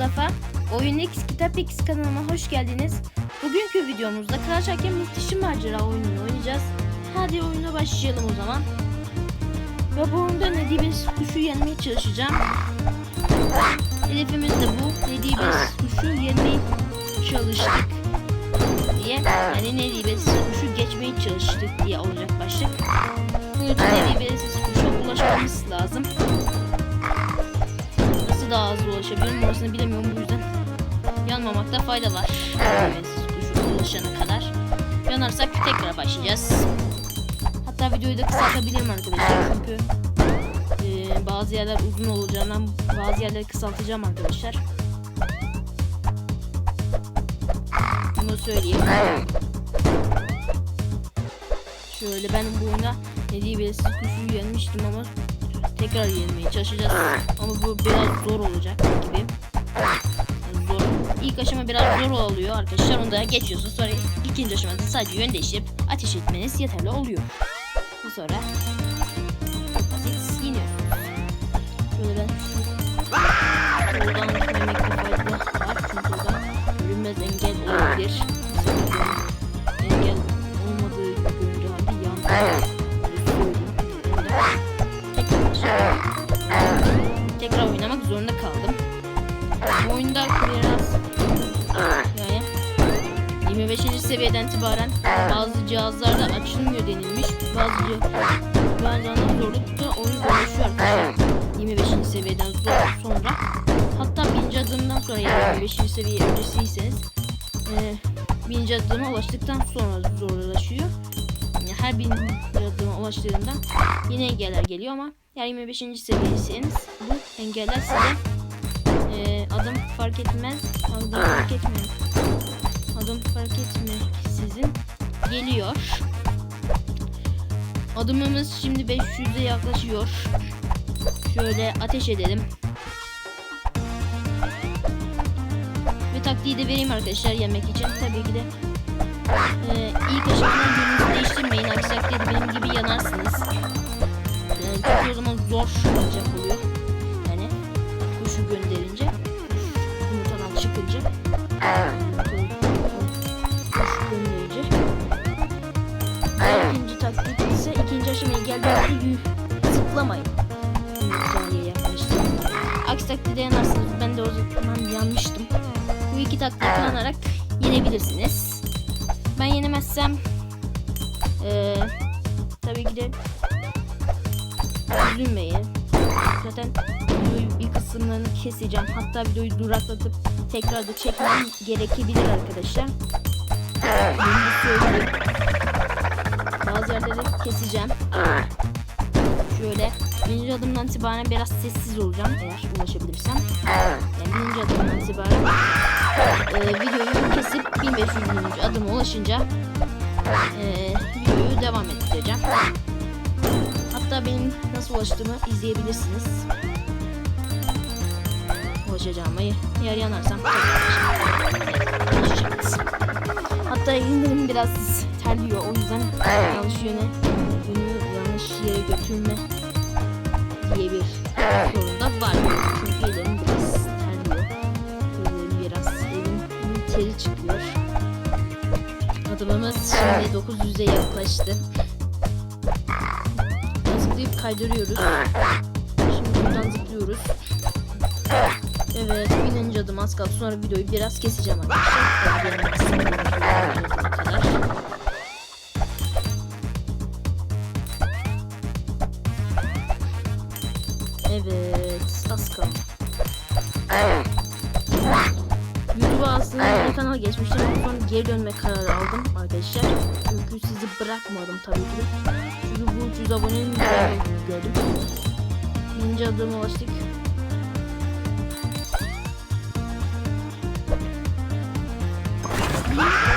Mustafa. Oyun X Kitap X kanalıma hoş geldiniz. Bugünkü videomuzda Kral Şakem Macera oyununu oynayacağız. Hadi oyuna başlayalım o zaman. Ve bu oyunda Nedibes kuşu yenmeye çalışacağım. Hedefimiz de bu. Nedibes kuşu yenmeye çalıştık diye. Yani Nedibes kuşu geçmeye çalıştık diye olacak başlık. Bu yüzden Nedibes kuşa ulaşmamız lazım. Nasıl daha hızlı ulaşabilirim orasını bilemiyorum bu yüzden yanmamakta fayda var. Evet, ulaşana kadar. Yanarsak tekrar başlayacağız. Hatta videoyu da kısaltabilirim arkadaşlar çünkü e, bazı yerler uzun olacağından bazı yerleri kısaltacağım arkadaşlar. Bunu söyleyeyim. Şöyle ben bu oyunda hediye belirsiz kuşu yenmiştim ama tekrar yenmeye çalışacağız. Ama bu biraz zor olacak gibi. Yani zor. İlk aşama biraz zor oluyor arkadaşlar. Onu da geçiyorsun. Sonra ikinci aşamada sadece yön değiştirip ateş etmeniz yeterli oluyor. Bu sonra 25. seviyeden itibaren bazı cihazlarda açılmıyor denilmiş. Bazı cihazlarda zorlukta oyun zorlaşıyor arkadaşlar. 25. seviyeden sonra hatta 1000. adımdan sonra yani 25. seviye öncesiyseniz e, 1000. adıma ulaştıktan sonra zorlaşıyor. Yani her 1000. adıma ulaştığında yine engeller geliyor ama yani 25. seviyeyseniz bu engeller size e, adım fark etmez. Adım fark etmiyor. Adım fark etmeksizin geliyor. Adımımız şimdi 500'e yaklaşıyor. Şöyle ateş edelim. Ve taktiği de vereyim arkadaşlar yemek için. Tabii ki de e, ilk aşamadan yönünüzü değiştirmeyin. Aksi takdirde benim gibi yanarsınız. E, çünkü o zaman zor olacak oluyor. Yani kuşu gönderince yumurtadan çıkınca geldiğinde yü- zıplamayın. Yumurtaya yaklaştığında. Aksi takdirde yanarsınız. Ben de o zaman yanmıştım. Bu iki taktiği kullanarak yenebilirsiniz. Ben yenemezsem eee tabii ki de üzülmeyin. Zaten videoyu bir kısımlarını keseceğim. Hatta videoyu duraklatıp tekrar da çekmem gerekebilir arkadaşlar. Bunu. Yerleri keseceğim. Şöyle birinci adımdan itibaren biraz sessiz olacağım eğer ulaşabilirsem. Yani birinci adımdan itibaren e, videoyu kesip 1500. adıma ulaşınca e, videoyu devam ettireceğim. Hatta benim nasıl ulaştığımı izleyebilirsiniz. Ulaşacağımı yer yanarsam tekrar ulaşacağız. Hatta elimlerim biraz terliyor o yüzden yanlış yöne yönü yanlış yere götürme diye bir sorun da var. Çünkü ellerim biraz terliyor. Ellerim biraz elimin teri çıkıyor. Adımımız şimdi 900'e yaklaştı. Zıplayıp kaydırıyoruz. Şimdi buradan zıplıyoruz. Evet, bininci adım az kaldı. Sonra videoyu biraz keseceğim arkadaşlar. Evet, az kaldı. YouTube'a aslında bir kanal geçmiştim sonra geri dönme kararı aldım arkadaşlar. Çünkü sizi bırakmadım tabii ki de. Çünkü bu 300 abonenin gördüm. Birinci adıma ulaştık. Ah!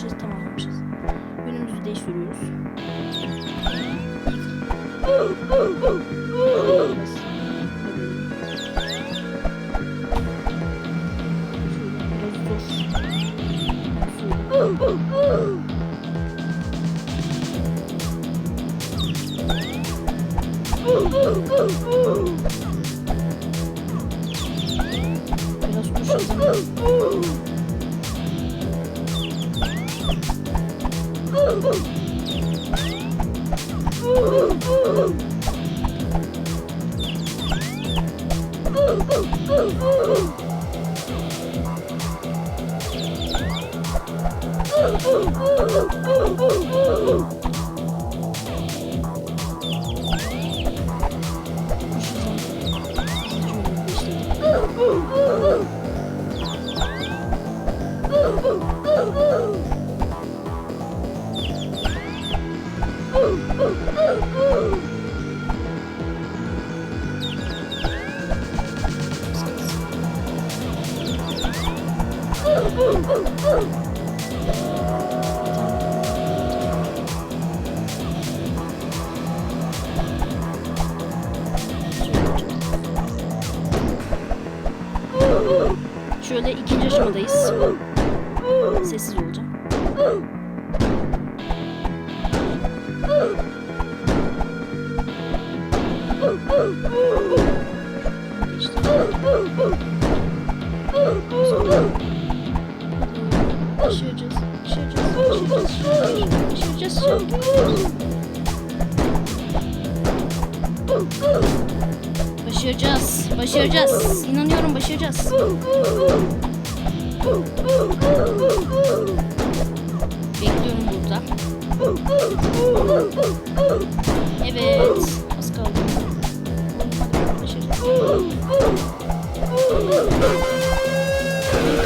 Ulaşırız tamamlamışız. Yönümüzü değiştiriyoruz. Biraz Kuş o zaman. Şöyle ikinci aşamadayız. Sessiz olacağım. Başaracağız. Başaracağız. Başaracağız. Başaracağız. İnanıyorum başaracağız. Bekliyorum burada. Evet. Az kaldı.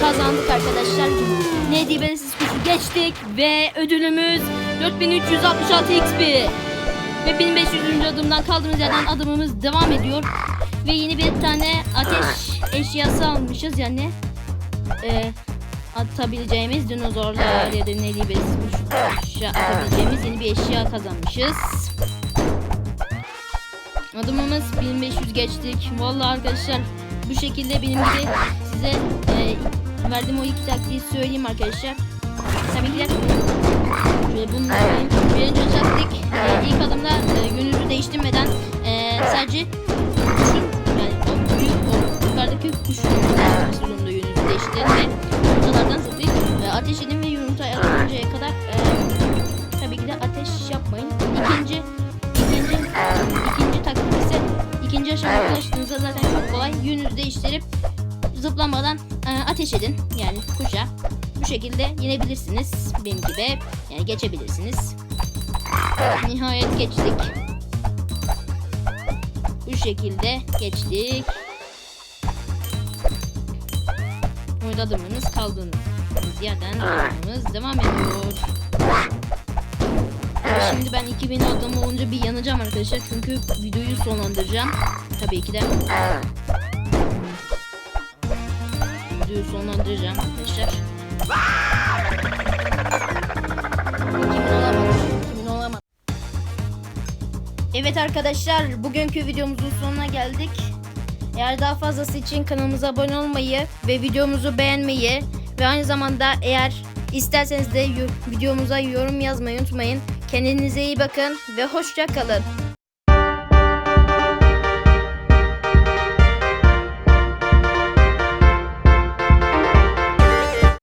Kazandık arkadaşlar. Ne diye ben siz geçtik ve ödülümüz 4366 XP. Ve 1500. adımdan kaldığımız yerden adımımız devam ediyor. Ve yeni bir tane ateş eşyası almışız yani. E, atabileceğimiz dinozorlar ya da ne diye eşya atabileceğimiz yeni bir eşya kazanmışız. Adımımız 1500 geçtik. Vallahi arkadaşlar bu şekilde benim gibi size e, verdiğim o iki taktiği söyleyeyim arkadaşlar. Tabii ki de şöyle bunu söyleyeyim. Birinci taktik e, ilk adımda e, yönünüzü değiştirmeden e, sadece kuşun yani o büyük o yukarıdaki kuşun sonunda yönünüzü değiştirin ve yumurtalardan zıplayıp e, ateş edin ve yumurtayı alıncaya kadar e, tabii ki de ateş yapmayın. İkinci ikinci ikinci taktik ise ikinci aşamaya ulaştığınızda zaten çok kolay. Yönünüzü değiştirip zıplamadan e, ateş edin. Bu şekilde yenebilirsiniz benim gibi. Yani geçebilirsiniz. Nihayet geçtik. Bu şekilde geçtik. Oyunda adımınız kaldığınız yerden adımımız devam ediyor. Şimdi ben 2000 adım olunca bir yanacağım arkadaşlar çünkü videoyu sonlandıracağım. Tabii ki de videoyu sonlandıracağım arkadaşlar. 2000 olamadı. 2000 olamadı. Evet arkadaşlar bugünkü videomuzun sonuna geldik. Eğer daha fazlası için kanalımıza abone olmayı ve videomuzu beğenmeyi ve aynı zamanda eğer isterseniz de videomuza yorum yazmayı unutmayın. Kendinize iyi bakın ve hoşça kalın.